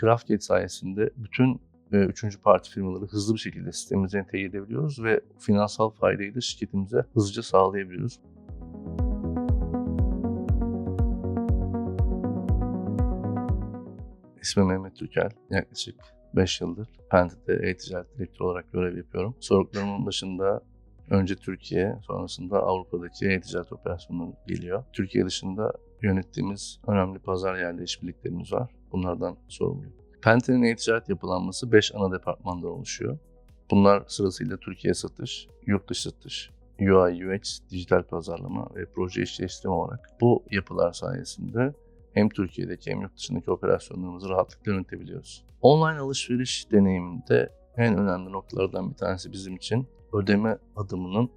Craftgate sayesinde bütün e, üçüncü parti firmaları hızlı bir şekilde sistemimize entegre edebiliyoruz ve finansal faydayı da şirketimize hızlıca sağlayabiliyoruz. İsmim Mehmet Türkel. Yaklaşık 5 yıldır Pente'de e-ticaret direktörü olarak görev yapıyorum. Soruklarımın başında önce Türkiye, sonrasında Avrupa'daki e-ticaret operasyonları geliyor. Türkiye dışında yönettiğimiz önemli pazar yerli işbirliklerimiz var. Bunlardan sorumluyum. Pente'nin e-ticaret yapılanması 5 ana departmandan oluşuyor. Bunlar sırasıyla Türkiye satış, yurt dışı satış, UI, UX, dijital pazarlama ve proje işleştirme olarak bu yapılar sayesinde hem Türkiye'deki hem yurt dışındaki operasyonlarımızı rahatlıkla yönetebiliyoruz. Online alışveriş deneyiminde en önemli noktalardan bir tanesi bizim için ödeme adımının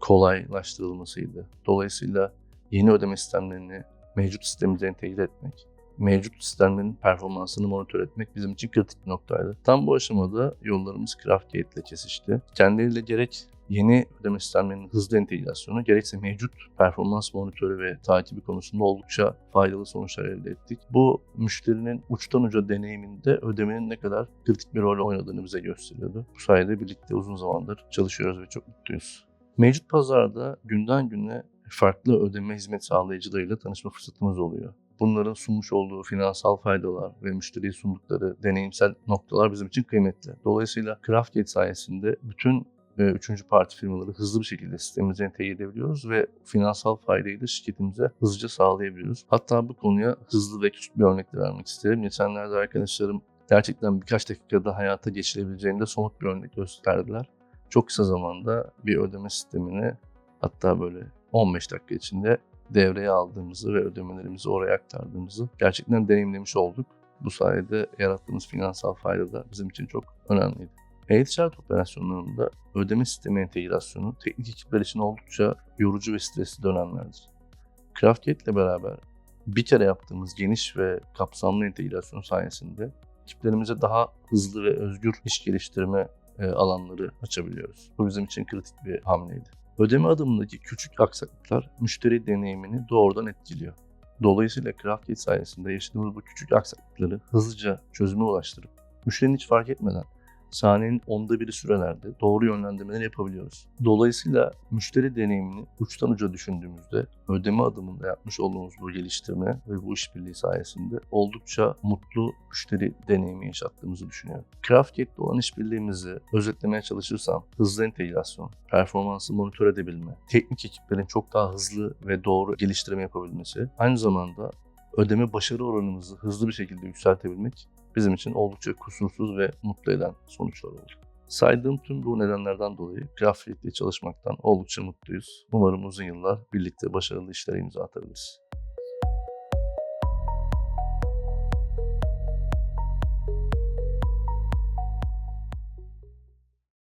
kolaylaştırılmasıydı. Dolayısıyla yeni ödeme sistemlerini mevcut sistemimize entegre etmek, mevcut sistemlerin performansını monitör etmek bizim için kritik bir noktaydı. Tam bu aşamada yollarımız Craftgate ile kesişti. Kendileriyle gerek yeni ödeme sistemlerinin hızlı entegrasyonu gerekse mevcut performans monitörü ve takibi konusunda oldukça faydalı sonuçlar elde ettik. Bu müşterinin uçtan uca deneyiminde ödemenin ne kadar kritik bir rol oynadığını bize gösteriyordu. Bu sayede birlikte uzun zamandır çalışıyoruz ve çok mutluyuz. Mevcut pazarda günden güne farklı ödeme hizmet sağlayıcılarıyla tanışma fırsatımız oluyor. Bunların sunmuş olduğu finansal faydalar ve müşteriye sundukları deneyimsel noktalar bizim için kıymetli. Dolayısıyla Craftgate sayesinde bütün üçüncü parti firmaları hızlı bir şekilde sistemimize entegre edebiliyoruz ve finansal faydayı da şirketimize hızlıca sağlayabiliyoruz. Hatta bu konuya hızlı ve küçük bir örnek de vermek isterim. Geçenlerde arkadaşlarım gerçekten birkaç dakikada hayata geçirebileceğinde somut bir örnek gösterdiler. Çok kısa zamanda bir ödeme sistemini hatta böyle 15 dakika içinde devreye aldığımızı ve ödemelerimizi oraya aktardığımızı gerçekten deneyimlemiş olduk. Bu sayede yarattığımız finansal fayda da bizim için çok önemliydi. E-ticaret operasyonlarında ödeme sistemi entegrasyonu teknik ekipler için oldukça yorucu ve stresli dönemlerdir. Craftgate ile beraber bir kere yaptığımız geniş ve kapsamlı entegrasyon sayesinde ekiplerimize daha hızlı ve özgür iş geliştirme e, alanları açabiliyoruz. Bu bizim için kritik bir hamleydi. Ödeme adımındaki küçük aksaklıklar müşteri deneyimini doğrudan etkiliyor. Dolayısıyla Craftgate sayesinde yaşadığımız bu küçük aksaklıkları hızlıca çözüme ulaştırıp müşterinin hiç fark etmeden saniyenin onda biri sürelerde doğru yönlendirmeleri yapabiliyoruz. Dolayısıyla müşteri deneyimini uçtan uca düşündüğümüzde ödeme adımında yapmış olduğumuz bu geliştirme ve bu işbirliği sayesinde oldukça mutlu müşteri deneyimi yaşattığımızı düşünüyorum. Craftgate'le olan işbirliğimizi özetlemeye çalışırsam hızlı entegrasyon, performansı monitör edebilme, teknik ekiplerin çok daha hızlı ve doğru geliştirme yapabilmesi, aynı zamanda ödeme başarı oranımızı hızlı bir şekilde yükseltebilmek bizim için oldukça kusursuz ve mutlu eden sonuçlar oldu. Saydığım tüm bu nedenlerden dolayı Craftgate ile çalışmaktan oldukça mutluyuz. Umarım uzun yıllar birlikte başarılı işlere imza atabiliriz.